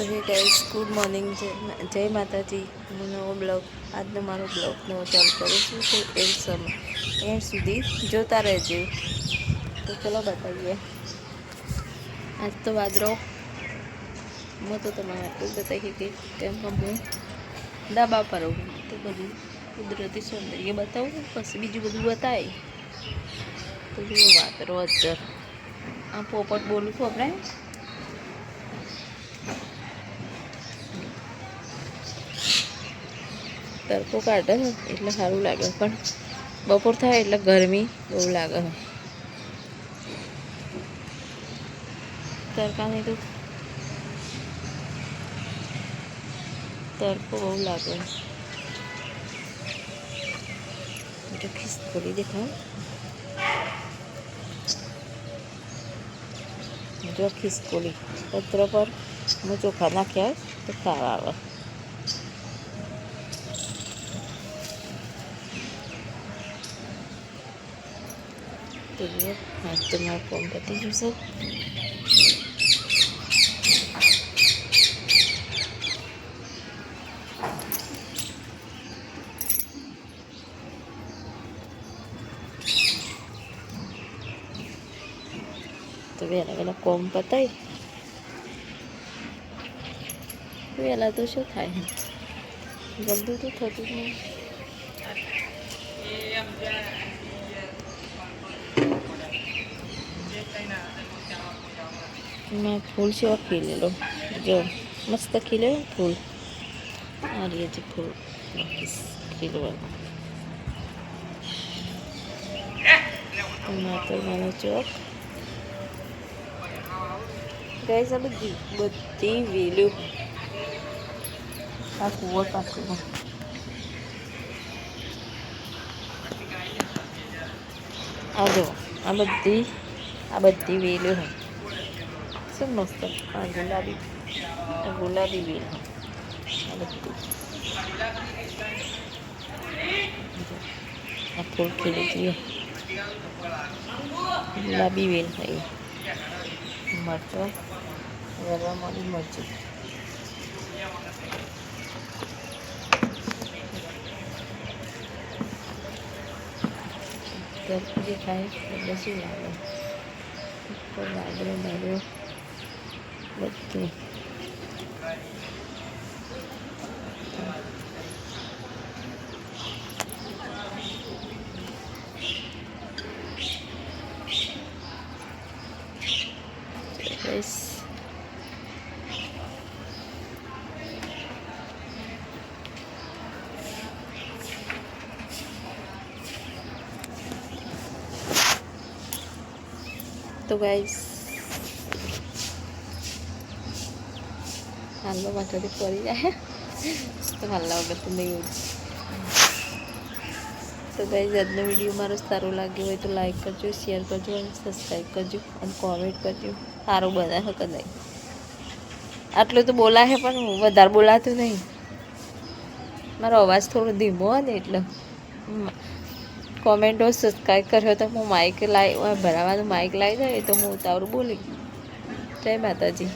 તો હે guys good morning જય માતાજી, હું નવો બ્લોગ, આજનો મારો બ્લોગ નવો ચાલુ કરું છું, તો એ સમય એન્ડ સુધી જોતા રહેજો. તો ચલો બતાવીએ. આજ તો વાદરો હું તો તમારે એટલું બતાવી કે કેમ કે હું ડાબા પર તો બધું કુદરતી સૌંદર્ય બતાવું પછી બીજું બધું બતાવે તો જુઓ વાદરો અત્યારે. આ પોપટ બોલું છું આપણે તડકો કાઢે ને એટલે સારું લાગે. પણ બપોર થાય એટલે ગરમી બહુ લાગે તડકાની તો તડકો બહુ લાગે જો ખિસકોલી દેખાવ જો ખિસકોલી પત્ર પર હું ચોખા નાખ્યા તો ખાવા આવે. તો જો આજ તો મારું કોમ પતી જશે તો વહેલા વહેલા કોમ પતાય વહેલા તો શું થાય જલ્દી તો થતું જ નહીં મેં ફૂલ છે ખીલેલો જો, મસ્ત ખીલે ફૂલ. આ છે ફૂલ. ખીલવાનું વાળો ચોક. ગાઈસ આ બધી બધી વેલ્યુ. આ કુવો આ જો, આ બધી આ બધી વેલ્યુ હોય શું મસ્ત આ ગુલાબી ગુલાબી વેલ આ જો, ફૂલ ખીલી જોઈએ ગુલાબી વેલ હોય મરચો વરવા મળી મરચું તરફી દેખાય એટલે શું લાગે ઉપર વાદળો બાદળો બધું બસ તો ગાઈસ હાલવા માથાથી પડી જાય તો હાલના વગર તો નહીં ઉઠ તો ગાઈસ આજનો વીડિયો મારો સારો લાગ્યો હોય તો લાઈક કરજો શેર કરજો અને સબસ્ક્રાઈબ કરજો અને કોમેન્ટ કરજો સારું બનાવે કે નહીં આટલું તો બોલાશે પણ વધારે બોલાતું નહીં મારો અવાજ થોડો ધીમો હોય ને એટલે કોમેન્ટો સબસ્ક્રાઈબ કર્યો તો હું માઇક લાવી ભરાવાનું માઇક લાવી જાય તો હું ઉતાવળું બોલી જય માતાજી